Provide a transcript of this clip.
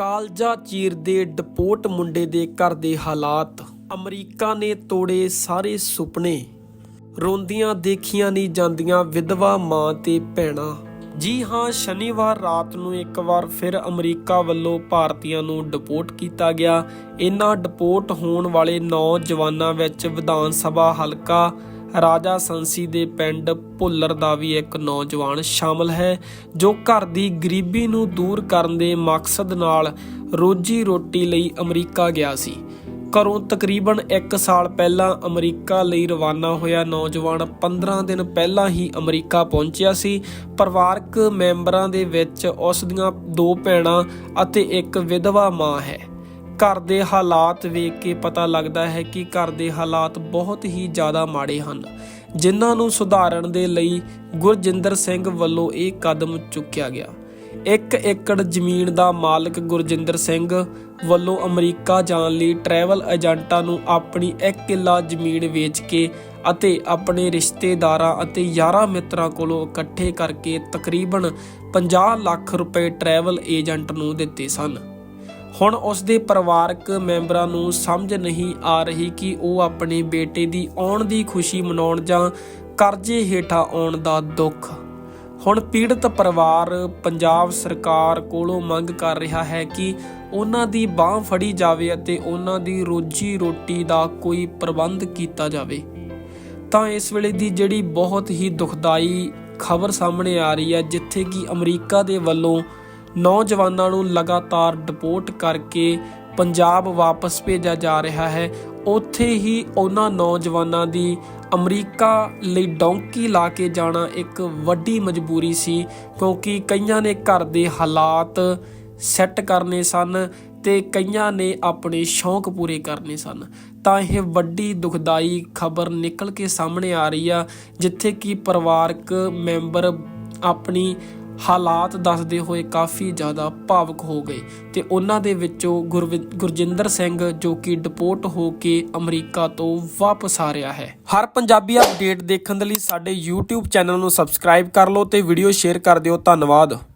ਕਾਲਜਾ ਚੀਰਦੇ ਡਪੋਟ ਮੁੰਡੇ ਦੇ ਘਰ ਦੇ ਹਾਲਾਤ। ਅਮਰੀਕਾ ਨੇ ਤੋੜੇ ਸਾਰੇ ਸੁਪਨੇ। ਰੋਂਦੀਆਂ ਦੇਖੀਆਂ ਨਹੀਂ ਜਾਂਦੀਆਂ ਵਿਧਵਾ ਮਾਂ ਤੇ ਭੈਣਾਂ। ਜੀ ਹਾਂ, ਸ਼ਨੀਵਾਰ ਰਾਤ ਨੂੰ ਇੱਕ ਵਾਰ ਫਿਰ ਅਮਰੀਕਾ ਵੱਲੋਂ ਭਾਰਤੀਆਂ ਨੂੰ ਡਿਪੋਰਟ ਕੀਤਾ ਗਿਆ। ਇਨ੍ਹਾਂ ਡਿਪੋਰਟ ਹੋਣ ਵਾਲੇ ਨੌਜਵਾਨਾਂ ਵਿੱਚ ਵਿਧਾਨ ਸਭਾ ਹਲਕਾ ਰਾਜਾ ਸੰਸੀ ਦੇ ਪਿੰਡ ਭੁੱਲਰ ਦਾ ਵੀ ਇੱਕ ਨੌਜਵਾਨ ਸ਼ਾਮਲ ਹੈ, ਜੋ ਘਰ ਦੀ ਗਰੀਬੀ ਨੂੰ ਦੂਰ ਕਰਨ ਦੇ ਮਕਸਦ ਨਾਲ ਰੋਜੀ ਰੋਟੀ ਲਈ ਅਮਰੀਕਾ ਗਿਆ ਸੀ। ਘਰੋਂ ਤਕਰੀਬਨ 1 ਸਾਲ ਪਹਿਲਾਂ ਅਮਰੀਕਾ ਲਈ ਰਵਾਨਾ ਹੋਇਆ ਨੌਜਵਾਨ 15 ਦਿਨ ਪਹਿਲਾਂ ਹੀ ਅਮਰੀਕਾ ਪਹੁੰਚਿਆ ਸੀ। ਪਰਿਵਾਰਕ ਮੈਂਬਰਾਂ ਦੇ ਵਿੱਚ ਉਸ ਦੀਆਂ ਦੋ ਭੈਣਾਂ ਅਤੇ ਇੱਕ ਵਿਧਵਾ ਮਾਂ ਹੈ। ਘਰ ਦੇ ਹਾਲਾਤ ਵੇਖ ਕੇ ਪਤਾ ਲੱਗਦਾ ਹੈ ਕਿ ਘਰ ਦੇ ਹਾਲਾਤ ਬਹੁਤ ਹੀ ਜ਼ਿਆਦਾ ਮਾੜੇ ਹਨ, ਜਿਨ੍ਹਾਂ ਨੂੰ ਸੁਧਾਰਨ ਦੇ ਲਈ ਗੁਰਜਿੰਦਰ ਸਿੰਘ ਵੱਲੋਂ ਇਹ ਕਦਮ ਚੁੱਕਿਆ ਗਿਆ। ਇੱਕ ਏਕੜ ਜ਼ਮੀਨ ਦਾ ਮਾਲਕ ਗੁਰਜਿੰਦਰ ਸਿੰਘ ਵੱਲੋਂ ਅਮਰੀਕਾ ਜਾਣ ਲਈ ਟਰੈਵਲ ਏਜੰਟਾਂ ਨੂੰ ਆਪਣੀ ਇੱਕ ਕਿੱਲਾ ਜ਼ਮੀਨ ਵੇਚ ਕੇ ਅਤੇ ਆਪਣੇ ਰਿਸ਼ਤੇਦਾਰਾਂ ਅਤੇ ਯਾਰਾਂ ਮਿੱਤਰਾਂ ਕੋਲੋਂ ਇਕੱਠੇ ਕਰਕੇ ਤਕਰੀਬਨ 50 ਲੱਖ ਰੁਪਏ ਟਰੈਵਲ ਏਜੰਟ ਨੂੰ ਦਿੱਤੇ ਸਨ। ਹੁਣ ਉਸ ਦੇ ਪਰਿਵਾਰਕ ਮੈਂਬਰਾਂ ਨੂੰ ਸਮਝ ਨਹੀਂ ਆ ਰਹੀ ਕਿ ਉਹ ਆਪਣੇ ਬੇਟੇ ਦੀ ਆਉਣ ਦੀ ਖੁਸ਼ੀ ਮਨਾਉਣ ਜਾਂ ਕਰਜ਼ੇ ਹੇਠਾਂ ਆਉਣ ਦਾ ਦੁੱਖ। ਹੁਣ ਪੀੜਤ ਪਰਿਵਾਰ ਪੰਜਾਬ ਸਰਕਾਰ ਕੋਲੋਂ ਮੰਗ ਕਰ ਰਿਹਾ ਹੈ ਕਿ ਉਹਨਾਂ ਦੀ ਬਾਹ ਫੜੀ ਜਾਵੇ ਅਤੇ ਉਹਨਾਂ ਦੀ ਰੋਜੀ ਰੋਟੀ ਦਾ ਕੋਈ ਪ੍ਰਬੰਧ ਕੀਤਾ ਜਾਵੇ। ਤਾਂ ਇਸ ਵੇਲੇ ਦੀ ਜਿਹੜੀ ਬਹੁਤ ਹੀ ਦੁਖਦਾਈ ਖਬਰ ਸਾਹਮਣੇ ਆ ਰਹੀ ਹੈ, ਜਿੱਥੇ ਕਿ ਅਮਰੀਕਾ ਦੇ ਵੱਲੋਂ ਨੌਜਵਾਨਾਂ ਨੂੰ ਲਗਾਤਾਰ ਡਿਪੋਰਟ ਕਰਕੇ ਪੰਜਾਬ ਵਾਪਸ ਭੇਜਿਆ ਜਾ ਰਿਹਾ ਹੈ। ਉੱਥੇ ਹੀ ਉਹਨਾਂ ਨੌਜਵਾਨਾਂ ਦੀ ਅਮਰੀਕਾ ਲਈ ਡੌਂਕੀ ਲਾ ਕੇ ਜਾਣਾ ਇੱਕ ਵੱਡੀ ਮਜਬੂਰੀ ਸੀ, ਕਿਉਂਕਿ ਕਈਆਂ ਨੇ ਘਰ ਦੇ ਹਾਲਾਤ ਸੈੱਟ ਕਰਨੇ ਸਨ ਤੇ ਕਈਆਂ ਨੇ ਆਪਣੇ ਸ਼ੌਂਕ ਪੂਰੇ ਕਰਨੇ ਸਨ। ਤਾਂ ਇਹ ਵੱਡੀ ਦੁਖਦਾਈ ਖਬਰ ਨਿਕਲ ਕੇ ਸਾਹਮਣੇ ਆ ਰਹੀ ਆ, ਜਿੱਥੇ ਕਿ ਪਰਿਵਾਰਕ ਮੈਂਬਰ ਆਪਣੀ ਹਾਲਾਤ ਦੱਸਦੇ ਹੋਏ ਕਾਫੀ ਜ਼ਿਆਦਾ ਭਾਵੁਕ ਹੋ ਗਏ ਤੇ ਉਹਨਾਂ ਦੇ ਵਿੱਚੋਂ ਗੁਰਵਿ- ਗੁਰਜਿੰਦਰ ਸਿੰਘ ਜੋ ਕਿ ਡਿਪੋਰਟ ਹੋ ਕੇ ਅਮਰੀਕਾ ਤੋਂ ਵਾਪਸ ਆ ਰਿਹਾ ਹੈ। ਹਰ ਪੰਜਾਬੀ ਅਪਡੇਟ ਦੇਖਣ ਦੇ ਲਈ ਸਾਡੇ YouTube ਚੈਨਲ ਨੂੰ ਸਬਸਕ੍ਰਾਈਬ ਕਰ ਲਓ ਤੇ ਵੀਡੀਓ ਸ਼ੇਅਰ ਕਰ ਦਿਓ। ਧੰਨਵਾਦ।